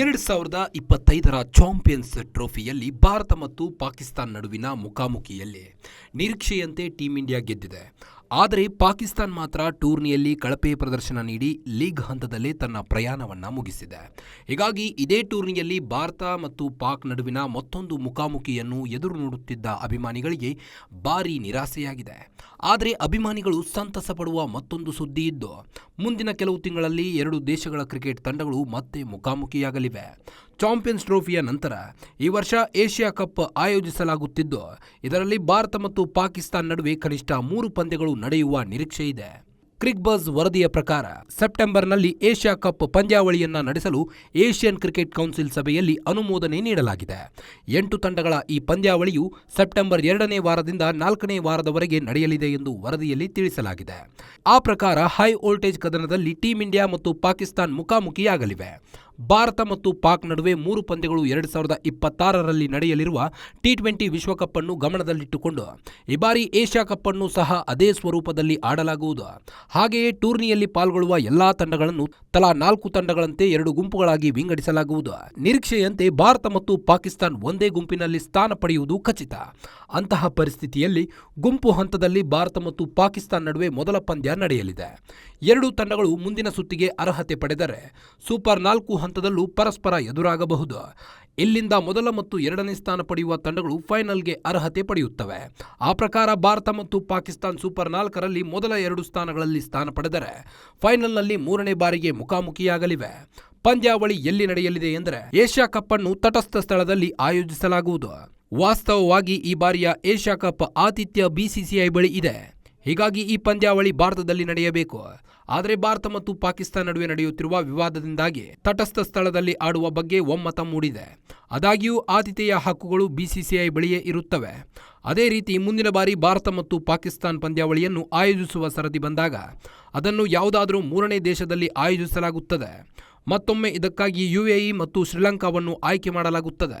ಎರಡು ಸಾವಿರದ ಇಪ್ಪತ್ತೈದರ ಚಾಂಪಿಯನ್ಸ್ ಟ್ರೋಫಿಯಲ್ಲಿ ಭಾರತ ಮತ್ತು ಪಾಕಿಸ್ತಾನ ನಡುವಿನ ಮುಖಾಮುಖಿಯಲ್ಲಿ ನಿರೀಕ್ಷೆಯಂತೆ ಟೀಂ ಇಂಡಿಯಾ ಗೆದ್ದಿದೆ. ಆದರೆ ಪಾಕಿಸ್ತಾನ್ ಮಾತ್ರ ಟೂರ್ನಿಯಲ್ಲಿ ಕಳಪೆ ಪ್ರದರ್ಶನ ನೀಡಿ ಲೀಗ್ ಹಂತದಲ್ಲೇ ತನ್ನ ಪ್ರಯಾಣವನ್ನು ಮುಗಿಸಿದೆ. ಹೀಗಾಗಿ ಇದೇ ಟೂರ್ನಿಯಲ್ಲಿ ಭಾರತ ಮತ್ತು ಪಾಕ್ ನಡುವಿನ ಮತ್ತೊಂದು ಮುಖಾಮುಖಿಯನ್ನು ಎದುರು ನೋಡುತ್ತಿದ್ದ ಅಭಿಮಾನಿಗಳಿಗೆ ಭಾರೀ ನಿರಾಸೆಯಾಗಿದೆ. ಆದರೆ ಅಭಿಮಾನಿಗಳು ಸಂತಸ ಪಡುವ ಮತ್ತೊಂದು ಸುದ್ದಿ ಇದ್ದು, ಮುಂದಿನ ಕೆಲವು ತಿಂಗಳಲ್ಲಿ ಎರಡು ದೇಶಗಳ ಕ್ರಿಕೆಟ್ ತಂಡಗಳು ಮತ್ತೆ ಮುಖಾಮುಖಿಯಾಗಲಿವೆ. ಚಾಂಪಿಯನ್ಸ್ ಟ್ರೋಫಿಯ ನಂತರ ಈ ವರ್ಷ ಏಷ್ಯಾ ಕಪ್ ಆಯೋಜಿಸಲಾಗುತ್ತಿದ್ದು, ಇದರಲ್ಲಿ ಭಾರತ ಮತ್ತು ಪಾಕಿಸ್ತಾನ ನಡುವೆ ಕನಿಷ್ಠ ಮೂರು ಪಂದ್ಯಗಳು ನಡೆಯುವ ನಿರೀಕ್ಷೆ ಇದೆ. ಕ್ರಿಕ್ ಬಜ್ ವರದಿಯ ಪ್ರಕಾರ, ಸೆಪ್ಟೆಂಬರ್ನಲ್ಲಿ ಏಷ್ಯಾ ಕಪ್ ಪಂದ್ಯಾವಳಿಯನ್ನು ನಡೆಸಲು ಏಷ್ಯನ್ ಕ್ರಿಕೆಟ್ ಕೌನ್ಸಿಲ್ ಸಭೆಯಲ್ಲಿ ಅನುಮೋದನೆ ನೀಡಲಾಗಿದೆ. ಎಂಟು ತಂಡಗಳ ಈ ಪಂದ್ಯಾವಳಿಯು ಸೆಪ್ಟೆಂಬರ್ ಎರಡನೇ ವಾರದಿಂದ ನಾಲ್ಕನೇ ವಾರದವರೆಗೆ ನಡೆಯಲಿದೆ ಎಂದು ವರದಿಯಲ್ಲಿ ತಿಳಿಸಲಾಗಿದೆ. ಆ ಪ್ರಕಾರ, ಹೈ ವೋಲ್ಟೇಜ್ ಕದನದಲ್ಲಿ ಟೀಂ ಇಂಡಿಯಾ ಮತ್ತು ಪಾಕಿಸ್ತಾನ್ ಮುಖಾಮುಖಿಯಾಗಲಿವೆ. ಭಾರತ ಮತ್ತು ಪಾಕ್ ನಡುವೆ ಮೂರು ಪಂದ್ಯಗಳು ಎರಡು ಸಾವಿರದ ಇಪ್ಪತ್ತಾರರಲ್ಲಿ ನಡೆಯಲಿರುವ ಟಿ ಟ್ವೆಂಟಿ ವಿಶ್ವಕಪ್ ಅನ್ನು ಗಮನದಲ್ಲಿಟ್ಟುಕೊಂಡು, ಈ ಬಾರಿ ಏಷ್ಯಾ ಕಪ್ ಅನ್ನು ಸಹ ಅದೇ ಸ್ವರೂಪದಲ್ಲಿ ಆಡಲಾಗುವುದು. ಹಾಗೆಯೇ ಟೂರ್ನಿಯಲ್ಲಿ ಪಾಲ್ಗೊಳ್ಳುವ ಎಲ್ಲಾ ತಂಡಗಳನ್ನು ತಲಾ ನಾಲ್ಕು ತಂಡಗಳಂತೆ ಎರಡು ಗುಂಪುಗಳಾಗಿ ವಿಂಗಡಿಸಲಾಗುವುದು. ನಿರೀಕ್ಷೆಯಂತೆ ಭಾರತ ಮತ್ತು ಪಾಕಿಸ್ತಾನ್ ಒಂದೇ ಗುಂಪಿನಲ್ಲಿ ಸ್ಥಾನ ಪಡೆಯುವುದು ಖಚಿತ. ಅಂತಹ ಪರಿಸ್ಥಿತಿಯಲ್ಲಿ ಗುಂಪು ಹಂತದಲ್ಲಿ ಭಾರತ ಮತ್ತು ಪಾಕಿಸ್ತಾನ ನಡುವೆ ಮೊದಲ ಪಂದ್ಯ ನಡೆಯಲಿದೆ. ಎರಡೂ ತಂಡಗಳು ಮುಂದಿನ ಸುತ್ತಿಗೆ ಅರ್ಹತೆ ಪಡೆದರೆ, ಸೂಪರ್ ನಾಲ್ಕು ಹಂತದಲ್ಲೂ ಪರಸ್ಪರ ಎದುರಾಗಬಹುದು. ಇಲ್ಲಿಂದ ಮೊದಲ ಮತ್ತು ಎರಡನೇ ಸ್ಥಾನ ಪಡೆಯುವ ತಂಡಗಳು ಫೈನಲ್ಗೆ ಅರ್ಹತೆ ಪಡೆಯುತ್ತವೆ. ಆ ಪ್ರಕಾರ ಭಾರತ ಮತ್ತು ಪಾಕಿಸ್ತಾನ್ ಸೂಪರ್ ನಾಲ್ಕರಲ್ಲಿ ಮೊದಲ ಎರಡು ಸ್ಥಾನಗಳಲ್ಲಿ ಸ್ಥಾನ ಪಡೆದರೆ ಫೈನಲ್ನಲ್ಲಿ ಮೂರನೇ ಬಾರಿಗೆ ಮುಖಾಮುಖಿಯಾಗಲಿವೆ. ಪಂದ್ಯಾವಳಿ ಎಲ್ಲಿ ನಡೆಯಲಿದೆ ಎಂದರೆ ಏಷ್ಯಾ ಕಪ್ ಅನ್ನು ತಟಸ್ಥ ಸ್ಥಳದಲ್ಲಿ ಆಯೋಜಿಸಲಾಗುವುದು. ವಾಸ್ತವವಾಗಿ ಈ ಬಾರಿಯ ಏಷ್ಯಾ ಕಪ್ ಆತಿಥ್ಯ ಬಿಸಿಸಿಐ ಬಳಿ ಇದೆ. ಹೀಗಾಗಿ ಈ ಪಂದ್ಯಾವಳಿ ಭಾರತದಲ್ಲಿ ನಡೆಯಬೇಕು. ಆದರೆ ಭಾರತ ಮತ್ತು ಪಾಕಿಸ್ತಾನ ನಡುವೆ ನಡೆಯುತ್ತಿರುವ ವಿವಾದದಿಂದಾಗಿ ತಟಸ್ಥ ಸ್ಥಳದಲ್ಲಿ ಆಡುವ ಬಗ್ಗೆ ಒಮ್ಮತ ಮೂಡಿದೆ. ಆದಾಗ್ಯೂ, ಆತಿಥೇಯ ಹಕ್ಕುಗಳು ಬಿಸಿಸಿಐ ಬಳಿಯೇ ಇರುತ್ತವೆ. ಅದೇ ರೀತಿ, ಮುಂದಿನ ಬಾರಿ ಭಾರತ ಮತ್ತು ಪಾಕಿಸ್ತಾನ್ ಪಂದ್ಯಾವಳಿಯನ್ನು ಆಯೋಜಿಸುವ ಸರದಿ ಬಂದಾಗ ಅದನ್ನು ಯಾವುದಾದರೂ ಮೂರನೇ ದೇಶದಲ್ಲಿ ಆಯೋಜಿಸಲಾಗುತ್ತದೆ. ಮತ್ತೊಮ್ಮೆ ಇದಕ್ಕಾಗಿ ಯುಎಇ ಮತ್ತು ಶ್ರೀಲಂಕಾವನ್ನು ಆಯ್ಕೆ ಮಾಡಲಾಗುತ್ತದೆ.